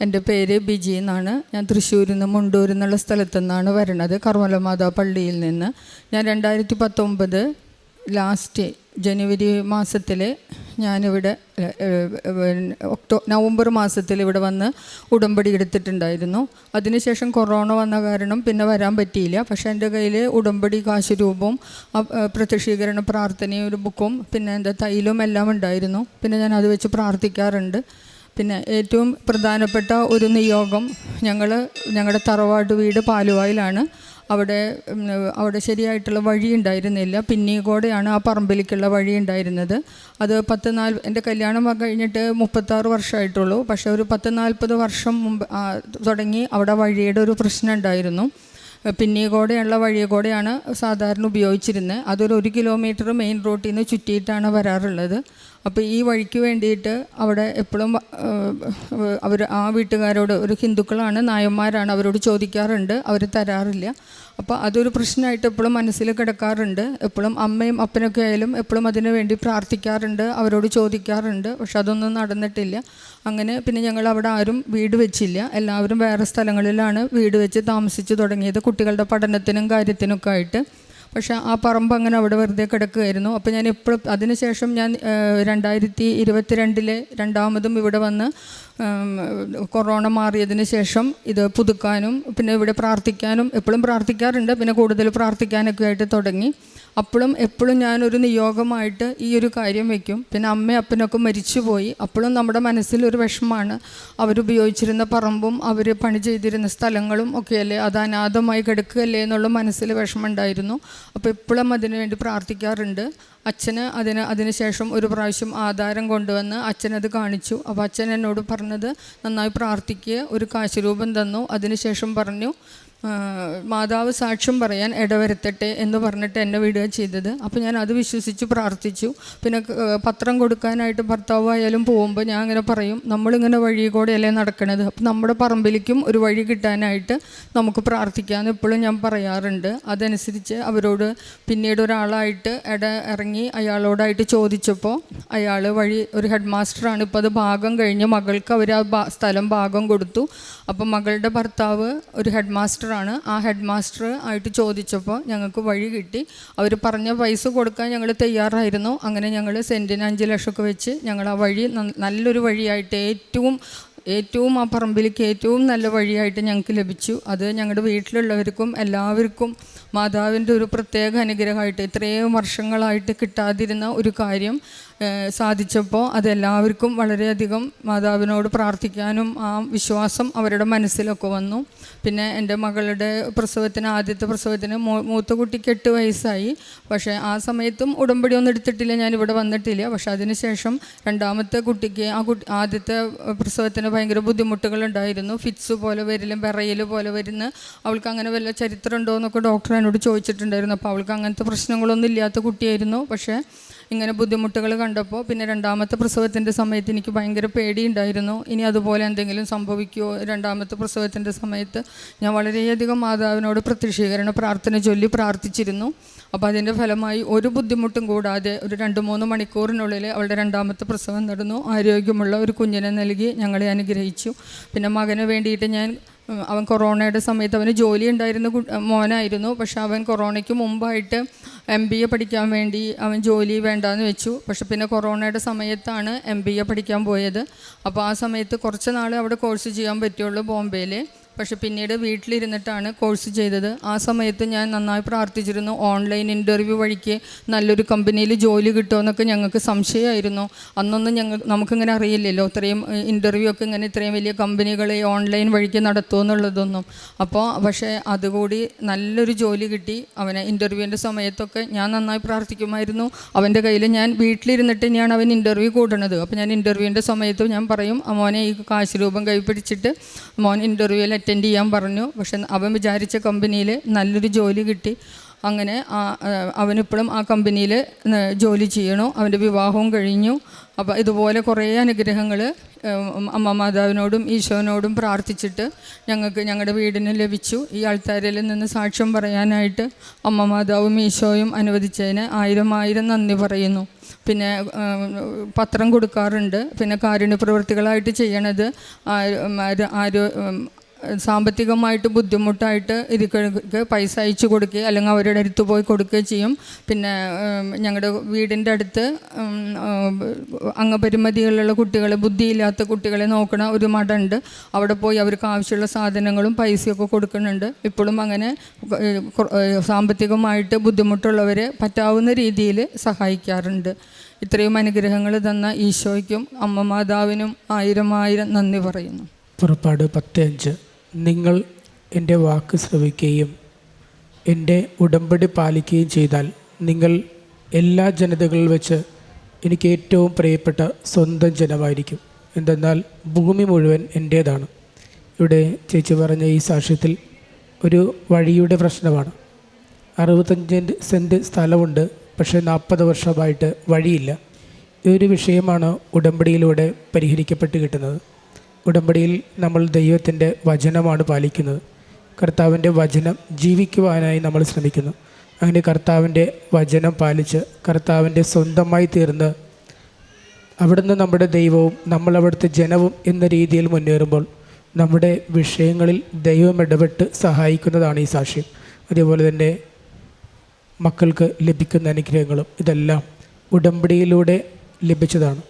എന്റെ പേര് ബിജി എന്നാണ്. ഞാൻ തൃശ്ശൂരിൽ നിന്ന് മുണ്ടൂർ എന്നുള്ള സ്ഥലത്തു നിന്നാണ് വരുന്നത്. കർമ്മലമാതാ പള്ളിയിൽ നിന്ന്. ഞാൻ രണ്ടായിരത്തി പത്തൊമ്പത് ലാസ്റ്റ് ജനുവരി മാസത്തിൽ ഞാനിവിടെ ഒക്ടോ നവംബർ മാസത്തിൽ ഇവിടെ വന്ന് ഉടമ്പടി എടുത്തിട്ടുണ്ടായിരുന്നു. അതിനുശേഷം കൊറോണ വന്ന കാരണം പിന്നെ വരാൻ പറ്റിയില്ല. പക്ഷേ എന്റെ കയ്യിൽ ഉടമ്പടി കാശ് രൂപവും അ- പ്രത്യക്ഷീകരണ പ്രാർത്ഥനയും ഒരു ബുക്കും പിന്നെ എന്റെ തൈലും എല്ലാം ഉണ്ടായിരുന്നു. പിന്നെ ഞാൻ അത് വെച്ച് പ്രാർത്ഥിക്കാറുണ്ട്. പിന്നെ ഏറ്റവും പ്രധാനപ്പെട്ട ഒരു നിയോഗം ഞങ്ങൾ ഞങ്ങളുടെ തറവാട് വീട് പാലുവായിലാണ്. അവിടെ അവിടെ ശരിയായിട്ടുള്ള വഴി ഉണ്ടായിരുന്നില്ല. പിന്നീകോടെയാണ് ആ പറമ്പിലേക്കുള്ള വഴി ഉണ്ടായിരുന്നത്. അത് പത്ത് നാല് എന്റെ കല്യാണം കഴിഞ്ഞിട്ട് മുപ്പത്താറ് വർഷമായിട്ടുള്ളൂ. പക്ഷേ ഒരു പത്ത് നാൽപ്പത് വർഷം മുമ്പ് തുടങ്ങി അവിടെ വഴിയുടെ ഒരു പ്രശ്നം ഉണ്ടായിരുന്നു. പിന്നീ കൂടെയുള്ള വഴി കൂടെയാണ് സാധാരണ ഉപയോഗിച്ചിരുന്നത്. അതൊരു ഒരു കിലോമീറ്റർ മെയിൻ റോട്ടിൽ നിന്ന് ചുറ്റിയിട്ടാണ് വരാറുള്ളത്. അപ്പോൾ ഈ വഴിക്ക് വേണ്ടിയിട്ട് അവിടെ എപ്പോഴും അവർ ആ വീട്ടുകാരോട് ഒരു ഹിന്ദുക്കളാണ് നായന്മാരാണ് അവരോട് ചോദിക്കാറുണ്ട് അവർ തരാറില്ല. അപ്പോൾ അതൊരു പ്രശ്നമായിട്ട് എപ്പോഴും മനസ്സിൽ കിടക്കാറുണ്ട്. എപ്പോഴും അമ്മയും അപ്പനൊക്കെ ആയാലും എപ്പോഴും അതിനു വേണ്ടി പ്രാർത്ഥിക്കാറുണ്ട് അവരോട് ചോദിക്കാറുണ്ട്. പക്ഷെ അതൊന്നും നടന്നിട്ടില്ല. അങ്ങനെ പിന്നെ ഞങ്ങൾ അവിടെ ആരും വീട് വെച്ചില്ല. എല്ലാവരും വേറെ സ്ഥലങ്ങളിലാണ് വീട് വെച്ച് താമസിച്ച് തുടങ്ങിയത് കുട്ടികളുടെ പഠനത്തിനും കാര്യത്തിനൊക്കെ ആയിട്ട്. പക്ഷേ ആ പറമ്പ് അങ്ങനെ അവിടെ വെറുതെ കിടക്കുകയായിരുന്നു. അപ്പോൾ ഞാൻ എപ്പോഴും അതിനുശേഷം ഞാൻ രണ്ടായിരത്തി ഇരുപത്തിരണ്ടിലെ രണ്ടാമതും ഇവിടെ വന്ന് കൊറോണ മാറിയതിന് ശേഷം ഇത് പുതുക്കാനും പിന്നെ ഇവിടെ പ്രാർത്ഥിക്കാനും എപ്പോഴും പ്രാർത്ഥിക്കാറുണ്ട്. പിന്നെ കൂടുതൽ പ്രാർത്ഥിക്കാനൊക്കെ ആയിട്ട് തുടങ്ങി. അപ്പോഴും എപ്പോഴും ഞാനൊരു നിയോഗമായിട്ട് ഈ ഒരു കാര്യം വയ്ക്കും പിന്നെ അമ്മയും അപ്പനൊക്കെ മരിച്ചുപോയി. അപ്പോഴും നമ്മുടെ മനസ്സിൽ ഒരു വിഷമമാണ് അവരുപയോഗിച്ചിരുന്ന പറമ്പും അവർ പണി ചെയ്തിരുന്ന സ്ഥലങ്ങളും ഒക്കെയല്ലേ? അത് അനാഥമായി കിടക്കുകയല്ലേ എന്നുള്ള മനസ്സിൽ വിഷമമുണ്ടായിരുന്നു അപ്പോൾ എപ്പോഴും അതിനു വേണ്ടി പ്രാർത്ഥിക്കാറുണ്ട്. അച്ഛന് അതിന് അതിനുശേഷം ഒരു പ്രാവശ്യം ആധാരം കൊണ്ടുവന്ന് അച്ഛനത് കാണിച്ചു. അപ്പോൾ അച്ഛൻ എന്നോട് പറഞ്ഞത് നന്നായി പ്രാർത്ഥിക്കുക ഒരു കാശുരൂപം തന്നു. അതിനുശേഷം പറഞ്ഞു മാതാവ് സാക്ഷ്യം പറയാൻ ഇടവരുത്തട്ടെ എന്ന് പറഞ്ഞിട്ട് എന്നെ വിടുക ചെയ്തത്. അപ്പോൾ ഞാൻ അത് വിശ്വസിച്ച് പ്രാർത്ഥിച്ചു. പിന്നെ പത്രം കൊടുക്കാനായിട്ട് ഭർത്താവായാലും പോകുമ്പോൾ ഞാൻ അങ്ങനെ പറയും നമ്മളിങ്ങനെ വഴി കൂടെയല്ലേ നടക്കണത്. അപ്പം നമ്മുടെ പറമ്പിലേക്കും ഒരു വഴി കിട്ടാനായിട്ട് നമുക്ക് പ്രാർത്ഥിക്കാമെന്ന് എപ്പോഴും ഞാൻ പറയാറുണ്ട്. അതനുസരിച്ച് അവരോട് പിന്നീട് ഒരാളായിട്ട് ഇട ഇറങ്ങി അയാളോടായിട്ട് ചോദിച്ചപ്പോൾ അയാൾ വഴി ഒരു ഹെഡ് മാസ്റ്ററാണ് ഇപ്പോൾ അത് ഭാഗം കഴിഞ്ഞ് മകൾക്ക് അവർ ആ സ്ഥലം ഭാഗം കൊടുത്തു. അപ്പം മകളുടെ ഭർത്താവ് ഒരു ഹെഡ് മാസ്റ്ററാണ് ആ ഹെഡ് മാസ്റ്റർ ആയിട്ട് ചോദിച്ചപ്പോൾ ഞങ്ങൾക്ക് വഴി കിട്ടി. അവർ പറഞ്ഞ പൈസ കൊടുക്കാൻ ഞങ്ങൾ തയ്യാറായിരുന്നു. അങ്ങനെ ഞങ്ങൾ സെന്റിന് അഞ്ച് ലക്ഷമൊക്കെ വെച്ച് ഞങ്ങൾ ആ വഴി നല്ലൊരു വഴിയായിട്ട് ഏറ്റവും ഏറ്റവും ആ പറമ്പിലേക്ക് ഏറ്റവും നല്ല വഴിയായിട്ട് ഞങ്ങൾക്ക് ലഭിച്ചു. അത് ഞങ്ങളുടെ വീട്ടിലുള്ളവർക്കും എല്ലാവർക്കും മാതാവിന്റെ ഒരു പ്രത്യേക അനുഗ്രഹമായിട്ട് ഇത്രയും വർഷങ്ങളായിട്ട് കിട്ടാതിരുന്ന ഒരു കാര്യം സാധിച്ചപ്പോൾ അതെല്ലാവർക്കും വളരെയധികം മാതാവിനോട് പ്രാർത്ഥിക്കാനും ആ വിശ്വാസം അവരുടെ മനസ്സിലൊക്കെ വന്നു. പിന്നെ എന്റെ മകളുടെ പ്രസവത്തിന് ആദ്യത്തെ പ്രസവത്തിന് മൂത്ത കുട്ടിക്ക് എട്ട് വയസ്സായി. പക്ഷേ ആ സമയത്തും ഉടമ്പടി ഒന്നും എടുത്തിട്ടില്ല ഞാൻ ഇവിടെ വന്നിട്ടില്ല. പക്ഷേ അതിനുശേഷം രണ്ടാമത്തെ കുട്ടിക്ക് ആ കുട്ടി ആദ്യത്തെ പ്രസവത്തിന് ഭയങ്കര ബുദ്ധിമുട്ടുകളുണ്ടായിരുന്നു. ഫിറ്റ്സ് പോലെ വരലും വിറയൽ പോലെ വരുന്ന അവൾക്ക് അങ്ങനെ വല്ല ചരിത്രം ഉണ്ടോ എന്നൊക്കെ ഡോക്ടർ എന്നോട് ചോദിച്ചിട്ടുണ്ടായിരുന്നു. അപ്പോൾ അവൾക്ക് അങ്ങനത്തെ പ്രശ്നങ്ങളൊന്നും ഇല്ലാത്ത കുട്ടിയായിരുന്നു. പക്ഷേ ഇങ്ങനെ ബുദ്ധിമുട്ടുകൾ കണ്ടപ്പോൾ പിന്നെ രണ്ടാമത്തെ പ്രസവത്തിന്റെ സമയത്ത് എനിക്ക് ഭയങ്കര പേടിയുണ്ടായിരുന്നു. ഇനി അതുപോലെ എന്തെങ്കിലും സംഭവിക്കുമോ രണ്ടാമത്തെ പ്രസവത്തിന്റെ സമയത്ത് ഞാൻ വളരെയധികം മാതാവിനോട് പ്രത്യക്ഷീകരണ പ്രാർത്ഥന ചൊല്ലി പ്രാർത്ഥിച്ചിരുന്നു. അപ്പോൾ അതിന്റെ ഫലമായി ഒരു ബുദ്ധിമുട്ടും കൂടാതെ ഒരു രണ്ട് മൂന്ന് മണിക്കൂറിനുള്ളിൽ അവളുടെ രണ്ടാമത്തെ പ്രസവം നടന്നു. ആരോഗ്യമുള്ള ഒരു കുഞ്ഞിനെ നൽകി ഞങ്ങളെ അനുഗ്രഹിച്ചു. പിന്നെ മകന് വേണ്ടിയിട്ട് ഞാൻ അവൻ കൊറോണയുടെ സമയത്ത് അവന് ജോലി ഉണ്ടായിരുന്ന മോനായിരുന്നു. പക്ഷെ അവൻ കൊറോണയ്ക്ക് മുമ്പായിട്ട് എം ബി എ പഠിക്കാൻ വേണ്ടി അവൻ ജോലി വേണ്ടാന്ന് വെച്ചു. പക്ഷെ പിന്നെ കൊറോണയുടെ സമയത്താണ് എം ബി എ പഠിക്കാൻ പോയത്. അപ്പോൾ ആ സമയത്ത് കുറച്ച് നാൾ അവിടെ കോഴ്സ് ചെയ്യാൻ പറ്റുള്ളൂ ബോംബെയിൽ പക്ഷെ പിന്നീട് വീട്ടിലിരുന്നിട്ടാണ് കോഴ്സ് ചെയ്തത്. ആ സമയത്ത് ഞാൻ നന്നായി പ്രാർത്ഥിച്ചിരുന്നു. ഓൺലൈൻ ഇന്റർവ്യൂ വഴിക്ക് നല്ലൊരു കമ്പനിയിൽ ജോലി കിട്ടുമെന്നൊക്കെ ഞങ്ങൾക്ക് സംശയമായിരുന്നു. അന്നൊന്നും ഞങ്ങൾ നമുക്കിങ്ങനെ അറിയില്ലല്ലോ. ഇത്രയും ഇന്റർവ്യൂ ഒക്കെ ഇങ്ങനെ ഇത്രയും വലിയ കമ്പനികളെ ഓൺലൈൻ വഴിക്ക് നടത്തുമെന്നുള്ളതൊന്നും അപ്പോൾ പക്ഷേ അതുകൂടി നല്ലൊരു ജോലി കിട്ടി. അവനെ ഇന്റർവ്യൂവിന്റെ സമയത്തൊക്കെ ഞാൻ നന്നായി പ്രാർത്ഥിക്കുമായിരുന്നു. അവന്റെ കയ്യിൽ ഞാൻ വീട്ടിലിരുന്നിട്ട് തന്നെയാണ് അവൻ ഇന്റർവ്യൂ കൂടണത്. അപ്പോൾ ഞാൻ ഇന്റർവ്യൂവിന്റെ സമയത്ത് ഞാൻ പറയും "ആ മോനെ ഈ കാശ് രൂപം കൈപ്പിടിച്ചിട്ട് മോൻ ഇന്റർവ്യൂവിൽ അറ്റൻഡ് ചെയ്യാൻ പറഞ്ഞു. പക്ഷെ അവൻ വിചാരിച്ച കമ്പനിയിൽ നല്ലൊരു ജോലി കിട്ടി. അങ്ങനെ അവനിപ്പോഴും ആ കമ്പനിയിൽ ജോലി ചെയ്യണു. അവന്റെ വിവാഹവും കഴിഞ്ഞു. അപ്പോൾ ഇതുപോലെ കുറേ അനുഗ്രഹങ്ങൾ അമ്മ മാതാവിനോടും ഈശോനോടും പ്രാർത്ഥിച്ചിട്ട് ഞങ്ങൾക്ക് ഞങ്ങളുടെ വീടിന് ലഭിച്ചു. ഈ ആൾക്കാരിൽ നിന്ന് സാക്ഷ്യം പറയാനായിട്ട് അമ്മ മാതാവും ഈശോയും അനുവദിച്ചതിന് ആയിരം ആയിരം നന്ദി പറയുന്നു. പിന്നെ പത്രം കൊടുക്കാറുണ്ട്. പിന്നെ കാരുണ്യ പ്രവൃത്തികളായിട്ട് ചെയ്യണത് ആരോ സാമ്പത്തികമായിട്ട് ബുദ്ധിമുട്ടായിട്ട് ഇരിക്കൾക്ക് പൈസ അയച്ചു കൊടുക്കുക അല്ലെങ്കിൽ അവരുടെ അടുത്ത് പോയി കൊടുക്കുകയും ചെയ്യും. പിന്നെ ഞങ്ങളുടെ വീടിന്റെ അടുത്ത് അംഗപരിമിതികളുള്ള കുട്ടികളെ ബുദ്ധിയില്ലാത്ത കുട്ടികളെ നോക്കണ ഒരു മഠമുണ്ട് അവിടെ പോയി അവർക്ക് ആവശ്യമുള്ള സാധനങ്ങളും പൈസയൊക്കെ കൊടുക്കുന്നുണ്ട്. ഇപ്പോഴും അങ്ങനെ സാമ്പത്തികമായിട്ട് ബുദ്ധിമുട്ടുള്ളവരെ പറ്റാവുന്ന രീതിയിൽ സഹായിക്കാറുണ്ട്. ഇത്രയും അനുഗ്രഹങ്ങൾ തന്ന ഈശോയ്ക്കും അമ്മ മാതാവിനും ആയിരം ആയിരം നന്ദി പറയുന്നു. പുറപ്പാട് പത്ത് അഞ്ച്. നിങ്ങൾ എന്റെ വാക്ക് ശ്രവിക്കുകയും എന്റെ ഉടമ്പടി പാലിക്കുകയും ചെയ്താൽ നിങ്ങൾ എല്ലാ ജനതകളിൽ വെച്ച് എനിക്ക് ഏറ്റവും പ്രിയപ്പെട്ട സ്വന്തം ജനമായിരിക്കും. എന്തെന്നാൽ ഭൂമി മുഴുവൻ എന്റേതാണ്. ഇവിടെ ചേച്ചി പറഞ്ഞ ഈ സാക്ഷ്യത്തിൽ ഒരു വഴിയുടെ പ്രശ്നമാണ്. അറുപത്തഞ്ച് സെന്റ് സ്ഥലമുണ്ട് പക്ഷേ നാൽപ്പത് വർഷമായിട്ട് വഴിയില്ല. ഈ ഒരു വിഷയമാണ് ഉടമ്പടിയിലൂടെ പരിഹരിക്കപ്പെട്ട് കിട്ടുന്നത്. ഉടമ്പടിയിൽ നമ്മൾ ദൈവത്തിന്റെ വചനമാണ് പാലിക്കുന്നത്. കർത്താവിന്റെ വചനം ജീവിക്കുവാനായി നമ്മൾ ശ്രമിക്കുന്നു. അങ്ങനെ കർത്താവിന്റെ വചനം പാലിച്ച് കർത്താവിന്റെ സ്വന്തമായി തീർന്ന് അവിടുന്ന് നമ്മുടെ ദൈവവും നമ്മൾ അവിടുത്തെ ജനവും എന്ന രീതിയിൽ മുന്നേറുമ്പോൾ നമ്മുടെ വിഷയങ്ങളിൽ ദൈവം ഇടപെട്ട് സഹായിക്കുന്നതാണ് ഈ സാക്ഷ്യം. അതേപോലെ തന്നെ മക്കൾക്ക് ലഭിക്കുന്ന അനുഗ്രഹങ്ങളും ഇതെല്ലാം ഉടമ്പടിയിലൂടെ ലഭിച്ചതാണ്.